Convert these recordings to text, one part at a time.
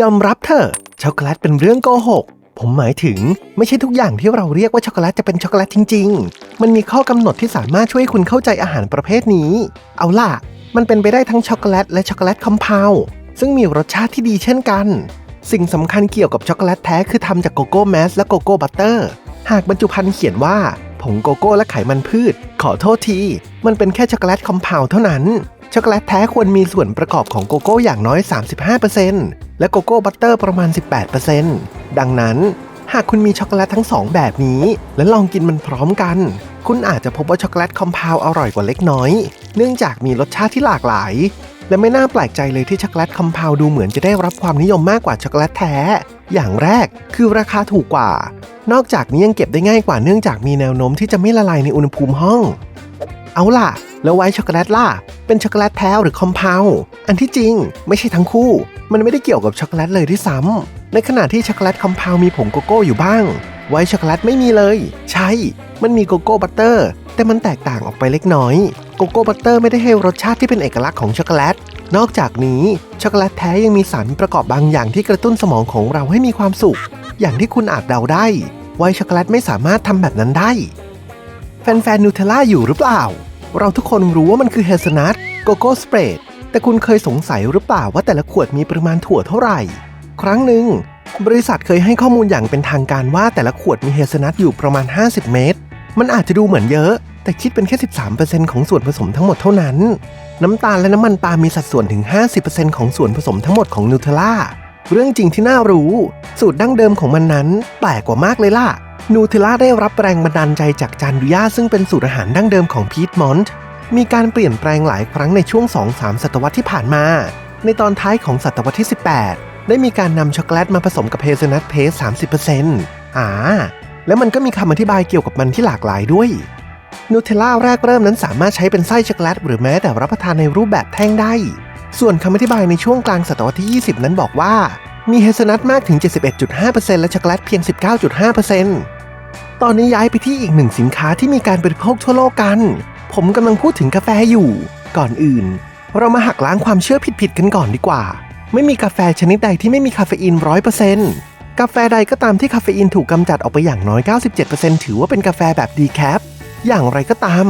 ยอมรับเถอะช็อกโกแลตเป็นเรื่องโกหก ผมหมายถึงไม่ใช่ทุกอย่างที่เราเรียกว่าช็อกโกแลตจะเป็นช็อกโกแลตจริง ๆ มันมีข้อกำหนดที่สามารถช่วยคุณเข้าใจอาหารประเภทนี้ เอาล่ะ มันเป็นไปได้ทั้งช็อกโกแลตและช็อกโกแลตคอมเพลซึ่งมีรสชาติที่ดีเช่นกัน สิ่งสำคัญเกี่ยวกับช็อกโกแลตแท้คือทำจากโกโก้แมสและโกโก้บัตเตอร์ หากบรรจุภัณฑ์เขียนว่าผงโกโก้และไขมันพืช ขอโทษที มันเป็นแค่ช็อกโกแลตคอมเพลเท่านั้น ช็อกโกแลตแท้ควรมีส่วนประกอบของโกโก้อย่างน้อย 35%และโกโก้บัตเตอร์ประมาณ 18%ดังนั้น หากคุณมีช็อกโกแลตทั้งสองแบบนี้ และลองกินมันพร้อมกัน คุณอาจจะพบว่าช็อกโกแลตคอมเพลอร่อยกว่าเล็กน้อย เนื่องจากมีรสชาติที่หลากหลาย และไม่น่าแปลกใจเลยที่ช็อกโกแลตคอมเพลดูเหมือนจะได้รับความนิยมมากกว่าช็อกโกแลตแท้ อย่างแรกคือราคาถูกกว่า นอกจากนี้ยังเก็บได้ง่ายกว่าเนื่องจากมีแนวโน้มที่จะไม่ละลายในอุณหภูมิห้อง เอาล่ะ แล้วไวท์ช็อกโกแลตล่ะ เป็นช็อกโกแลตแท้หรือคอมเพลอันที่จริงไม่ใช่ทั้งคู่ มันไม่ได้เกี่ยวกับช็อกโกแลตเลยที่ซ้ำในขณะที่ช็อกโกแลตคอมเพลมีผงโกโก้อยู่บ้าง ไวท์ช็อกโกแลตไม่มีเลย ใช่ มันมีโกโก้บัตเตอร์ แต่มันแตกต่างออกไปเล็กน้อย โกโก้บัตเตอร์ไม่ได้ให้รสชาติที่เป็นเอกลักษณ์ของช็อกโกแลต นอกจากนี้ช็อกโกแลตแท้ยังมีสารประกอบบางอย่างที่กระตุ้นสมองของเราให้มีความสุข อย่างที่คุณอาจเดาได้ ไวท์ช็อกโกแลตไม่สามารถทำแบบนั้นได้ แฟนๆนูเทลล่าอยู่หรือเปล่า เราทุกคนรู้ว่ามันคือเฮเซนัทโกโก้สเปรดแต่คุณเคยสงสัยหรือเปล่าว่าแต่ละขวดมีปริมาณถั่วเท่าไหร่ ครั้งหนึ่งบริษัทเคยให้ข้อมูลอย่างเป็นทางการว่าแต่ละขวดมีเฮเซนัทอยู่ประมาณ 50 เม็ดมันอาจจะดูเหมือนเยอะ แต่คิดเป็นแค่ 13%ของส่วนผสมทั้งหมดเท่านั้น น้ำตาลและน้ำมันปาล์มมีสัดส่วนถึง 50%ของส่วนผสมทั้งหมดของนูเทลล่าเรื่องจริงที่น่ารู้ สูตรดั้งเดิมของมันนั้นแปลกกว่ามากเลยล่ะ นูเทลล่าได้รับแรงบันดาลใจจากจานดุย่าซึ่งเป็นสูตรอาหารดั้งเดิมของพีทมอนต์มีการเปลี่ยนแปลงหลายครั้งในช่วง 2-3 ศตวรรษที่ผ่านมา ในตอนท้ายของศตวรรษที่ 18 ได้มีการนำช็อกโกแลตมาผสมกับเฮเซลนัทเพส30%อ่า แล้วมันก็มีคำอธิบายเกี่ยวกับมันที่หลากหลายด้วยนูเทลล่าแรกเริ่มนั้นสามารถใช้เป็นไส้ช็อกโกแลตหรือแม้แต่รับประทานในรูปแบบแท่งได้ ส่วนคำอธิบายในช่วงกลางศตวรรษที่ 20 นั้นบอกว่า มีเฮเซลนัทมากถึง 71.5%และช็อกโกแลตเพียง 19.5% ตอนนี้ย้ายไปที่อีกหนึ่งสินค้าที่มีการบริโภคทั่วโลกกัน ผมกำลังพูดถึงกาแฟอยู่ ก่อนอื่น เรามาหักล้างความเชื่อผิดๆกันก่อนดีกว่า ไม่มีกาแฟชนิดใดที่ไม่มีคาเฟอีน100%กาแฟใดก็ตามที่คาเฟอีนถูกกำจัดออกไปอย่างน้อย 97%ถือว่าเป็นกาแฟแบบดีแคป อย่างไรก็ตาม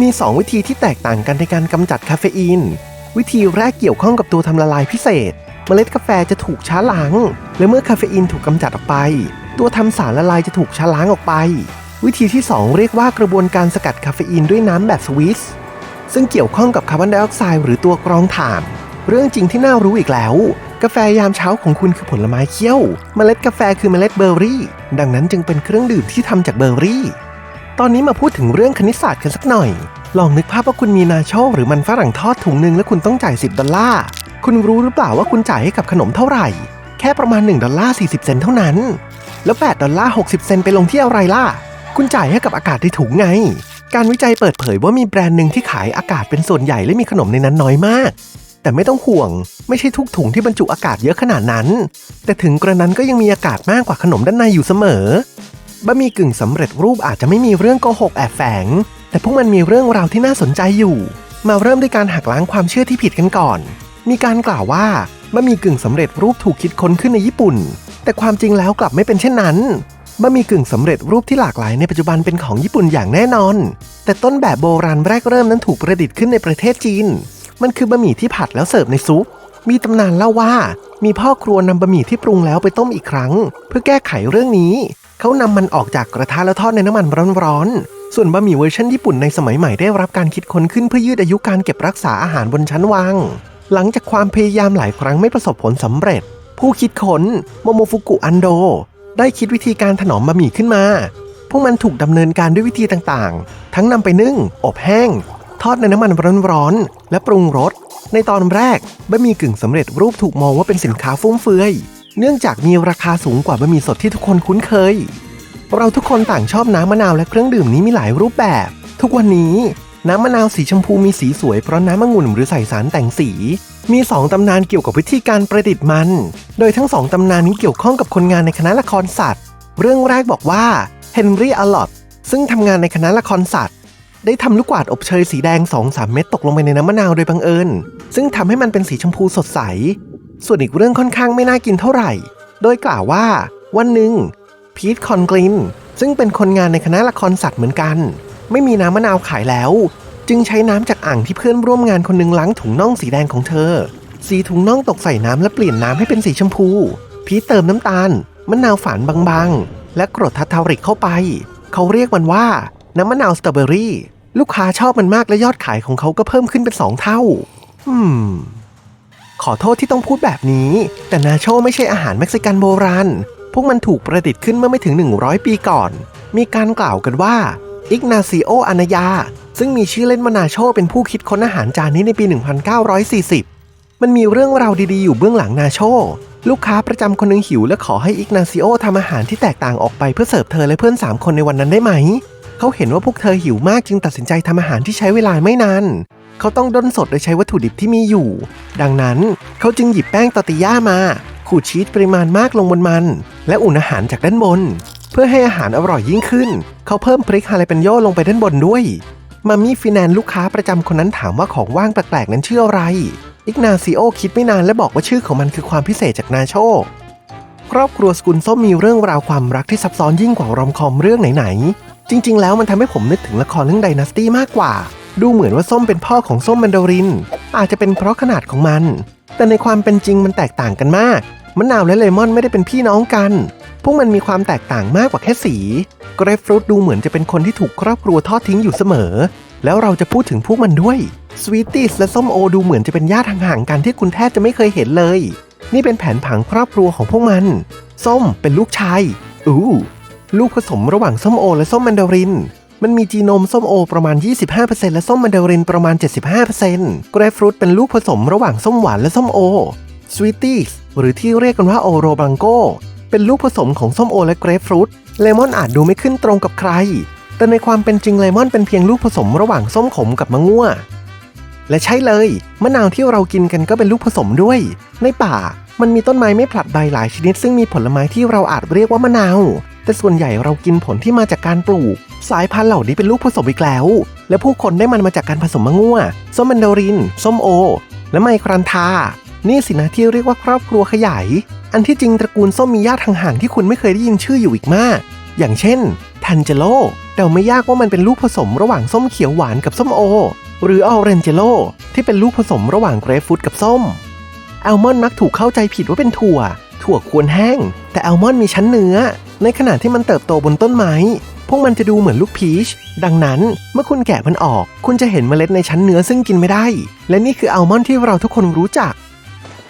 มี 2 วิธีที่แตกต่างกันในการกำจัดคาเฟอีน วิธีแรกเกี่ยวข้องกับตัวทำละลายพิเศษ เมล็ดกาแฟจะถูกช้าล้างและเมื่อคาเฟอีนถูกกำจัดออกไป ตัวทำสารละลายจะถูกช้าล้างออกไป วิธีที่ 2 เรียกว่ากระบวนการสกัดคาเฟอีนด้วยน้ำแบบสวิสซึ่งเกี่ยวข้องกับคาร์บอนไดออกไซด์หรือตัวกรองถ่าน เรื่องจริงที่น่ารู้อีกแล้ว กาแฟยามเช้าของคุณคือผลไม้เคี้ยวเมล็ดกาแฟคือเมล็ดเบอร์รี่ ดังนั้นจึงเป็นเครื่องดื่มที่ทำจากเบอร์รี่ ตอนนี้มาพูดถึงเรื่องคณิตศาสตร์กันสักหน่อย ลองนึกภาพว่าคุณมีนาโชหรือมันฝรั่งทอดถุงหนึ่งและคุณต้องจ่าย 10 ดอลลาร์ คุณรู้หรือเปล่าว่าคุณจ่ายให้กับขนมเท่าไหร่ แค่ประมาณ 1 ดอลลาร์ 40 เซนต์เท่านั้น แล้ว8ดอลลาร์60 เซนไปลงที่อะไรล่ะ คุณจ่ายให้กับอากาศในถุงไง การวิจัยเปิดเผยว่ามีแบรนด์หนึ่งที่ขายอากาศเป็นส่วนใหญ่และมีขนมในนั้นน้อยมาก แต่ไม่ต้องห่วง ไม่ใช่ทุกถุงที่บรรจุอากาศเยอะขนาดนั้น แต่ถึงกระนั้นก็ยังมีอากาศมากกว่าขนมด้านในอยู่เสมอบะหมี่กึ่งสำเร็จรูปอาจจะไม่มีเรื่องโกหกแอบแฝง แต่พวกมันมีเรื่องราวที่น่าสนใจอยู่ มาเริ่มด้วยการหักล้างความเชื่อที่ผิดกันก่อน มีการกล่าวว่าบะหมี่กึ่งสำเร็จรูปถูกคิดค้นขึ้นในญี่ปุ่น แต่ความจริงแล้วกลับไม่เป็นเช่นนั้นบะหมี่กึ่งสำเร็จรูปที่หลากหลายในปัจจุบันเป็นของญี่ปุ่นอย่างแน่นอน แต่ต้นแบบโบราณแรกเริ่มนั้นถูกประดิษฐ์ขึ้นในประเทศจีน มันคือบะหมี่ที่ผัดแล้วเสิร์ฟในซุป มีตำนานเล่าว่า มีพ่อครัวนำบะหมี่ที่ปรุงแล้วไปต้มอีกครั้ง เพื่อแก้ไขเรื่องนี้ เขานำมันออกจากกระทะแล้วทอดในน้ำมันร้อนๆ ส่วนบะหมี่เวอร์ชันญี่ปุ่นในสมัยใหม่ได้รับการคิดค้นขึ้นเพื่อยืดอายุการเก็บรักษาอาหารบนชั้นวางหลังจากความพยายามหลายครั้งไม่ประสบผลสำเร็จ ผู้คิดค้นโมโมฟุกุอันโด ได้คิดวิธีการถนอมบะหมี่ขึ้นมา พวกมันถูกดำเนินการด้วยวิธีต่างๆ ทั้งนำไปนึ่ง อบแห้ง ทอดในน้ำมันร้อนๆ และปรุงรส ในตอนแรกบะหมี่กึ่งสำเร็จรูปถูกมองว่าเป็นสินค้าฟุ่มเฟือย เนื่องจากมีราคาสูงกว่าบะหมี่สดที่ทุกคนคุ้นเคย เราทุกคนต่างชอบน้ำมะนาวและเครื่องดื่มนี้มีหลายรูปแบบ ทุกวันนี้ น้ำมะนาวสีชมพูมีสีสวยเพราะน้ำองุ่นหรือใส่สารแต่งสี มีสองตำนานเกี่ยวกับวิธีการประดิษฐ์มัน โดยทั้งสองตำนานนี้เกี่ยวข้องกับคนงานในคณะละครสัตว์ เรื่องแรกบอกว่าเฮนรี่อลลอตซึ่งทำงานในคณะละครสัตว์ได้ทำลูกกวาดอบเชยสีแดง 2-3 เม็ดตกลงไปในน้ำมะนาวโดยบังเอิญ ซึ่งทำให้มันเป็นสีชมพูสดใส ส่วนอีกเรื่องค่อนข้างไม่น่ากินเท่าไหร่ โดยกล่าวว่า วันหนึ่งพีทคอนกลินซึ่งเป็นคนงานในคณะละครสัตว์เหมือนกัน ไม่มีน้ำมะนาวขายแล้ว จึงใช้น้ำจากอ่างที่เพื่อนร่วมงานคนหนึ่งล้างถุงน่องสีแดงของเธอ สีถุงน่องตกใส่น้ำและเปลี่ยนน้ำให้เป็นสีชมพู พีทเติมน้ำตาลมะนาวฝานบางๆ และกรดทัตทาริกเข้าไป เขาเรียกมันว่าน้ำมะนาวสตรอเบอรี่ ลูกค้าชอบมันมากและยอดขายของเขาก็เพิ่มขึ้นเป็นสองเท่า อืม ขอโทษที่ต้องพูดแบบนี้ แต่นาโชไม่ใช่อาหารเม็กซิกันโบราณ พวกมันถูกประดิษฐ์ขึ้นเมื่อไม่ถึง 100 ปีก่อน มีการกล่าวกันว่า อิกนาซิโออานายา ซึ่งมีชื่อเล่นว่านาโชเป็นผู้คิดค้นอาหารจานนี้ในปี 1940 มันมีเรื่องราวดีๆอยู่เบื้องหลังนาโช ลูกค้าประจำคนหนึ่งหิวและขอให้อิกนาซิโอทำอาหารที่แตกต่างออกไปเพื่อเสิร์ฟเธอและเพื่อน 3 คนในวันนั้นได้ไหม เขาเห็นว่าพวกเธอหิวมากจึงตัดสินใจทำอาหารที่ใช้เวลาไม่นานเขาต้องด้นสดโดยใช้วัตถุดิบที่มีอยู่ ดังนั้นเขาจึงหยิบแป้งตอร์ติย่ามา ขูดชีสปริมาณมากลงบนมัน และอุ่นอาหารจากด้านบน เพื่อให้อาหารอร่อยยิ่งขึ้น เขาเพิ่มพริกฮาเลเปนโยลงไปด้านบนด้วยมามี่ฟินแนนลูกค้าประจำคนนั้นถามว่าของว่างแปลกๆนั้นชื่ออะไร อิกนาซิโอคิดไม่นานและบอกว่าชื่อของมันคือความพิเศษจากนาโช ครอบครัวสกุลส้มมีเรื่องราวความรักที่ซับซ้อนยิ่งกว่ารอมคอมเรื่องไหนๆ จริง ๆ แล้วมันทำให้ผมนึกถึงละครเรื่องไดนาสตี้มากกว่า ดูเหมือนว่าส้มเป็นพ่อของส้มแมนดาริน อาจจะเป็นเพราะขนาดของมัน แต่ในความเป็นจริงมันแตกต่างกันมาก มะนาวและเลมอนไม่ได้เป็นพี่น้องกัน พวกมันมีความแตกต่างมากกว่าแค่สีเกรฟฟรุตดูเหมือนจะเป็นคนที่ถูกครอบครัวทอดทิ้งอยู่เสมอ แล้วเราจะพูดถึงพวกมันด้วยสวีตตี้และส้มโอดูเหมือนจะเป็นญาติห่างๆกันที่คุณแทบจะไม่เคยเห็นเลย นี่เป็นแผนผังครอบครัวของพวกมัน ส้มเป็นลูกชายอู้ลูกผสมระหว่างส้มโอ และส้มแมนดาริน มันมีจีโนมส้มโอประมาณ 25%และส้มแมนดารินประมาณ 75%เกรฟฟรุตเป็นลูกผสมระหว่างส้มหวานและส้มโอสวีตตี้หรือที่เรียกกันว่าโอโรบังโก เป็นลูกผสมของส้มโอและเกรฟฟรุตเลมอนอาจดูไม่ขึ้นตรงกับใคร แต่ในความเป็นจริงเลมอนเป็นเพียงลูกผสมระหว่างส้มขมกับมะม่วและใช่เลยมะนาวที่เรากินกันก็เป็นลูกผสมด้วย ในป่ามันมีต้นไม้ไม่ผลัดใบหลายชนิด ซึ่งมีผลไม้ที่เราอาจเรียกว่ามะนาว แต่ส่วนใหญ่เรากินผลที่มาจากการปลูก สายพันธุ์เหล่านี้เป็นลูกผสมอีกแล้ว และผู้คนได้มันมาจากการผสมมะม่วส้มแมนดาริน ส้มโอ และไมครันทา นี่สินะที่เรียกว่าครอบครัวขยาย อันที่จริงตระกูลส้มมีญาติห่างๆที่คุณไม่เคยได้ยินชื่ออยู่อีกมาก อย่างเช่น ทันเจโลเดาไม่ยากว่ามันเป็นลูกผสมระหว่างส้มเขียวหวานกับส้มโอ หรือออเรนเจโลที่เป็นลูกผสมระหว่างเกรฟฟรุตกับส้มแอลมอนด์มักถูกเข้าใจผิดว่าเป็นถั่ว ถั่วควรแห้ง แต่แอลมอนด์มีชั้นเนื้อ ในขณะที่มันเติบโตบนต้นไม้ พวกมันจะดูเหมือนลูกพีช ดังนั้นเมื่อคุณแกะมันออก คุณจะเห็นเมล็ดในชั้นเนื้อซึ่งกินไม่ได้ และนี่คือแอลมอนด์ที่เราทุกคนรู้จัก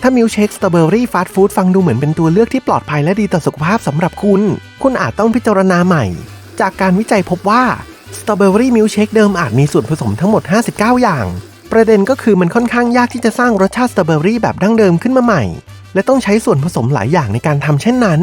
ถ้ามิลเชคสตรอเบอรี่ฟาสต์ฟู้ดฟังดูเหมือนเป็นตัวเลือกที่ปลอดภัยและดีต่อสุขภาพสำหรับคุณ คุณอาจต้องพิจารณาใหม่ จากการวิจัยพบว่าสตรอเบอรี่มิลเชคเดิมอาจมีส่วนผสมทั้งหมด 59 อย่าง ประเด็นก็คือมันค่อนข้างยากที่จะสร้างรสชาติสตรอเบอรี่แบบดั้งเดิมขึ้นมาใหม่ และต้องใช้ส่วนผสมหลายอย่างในการทำเช่นนั้น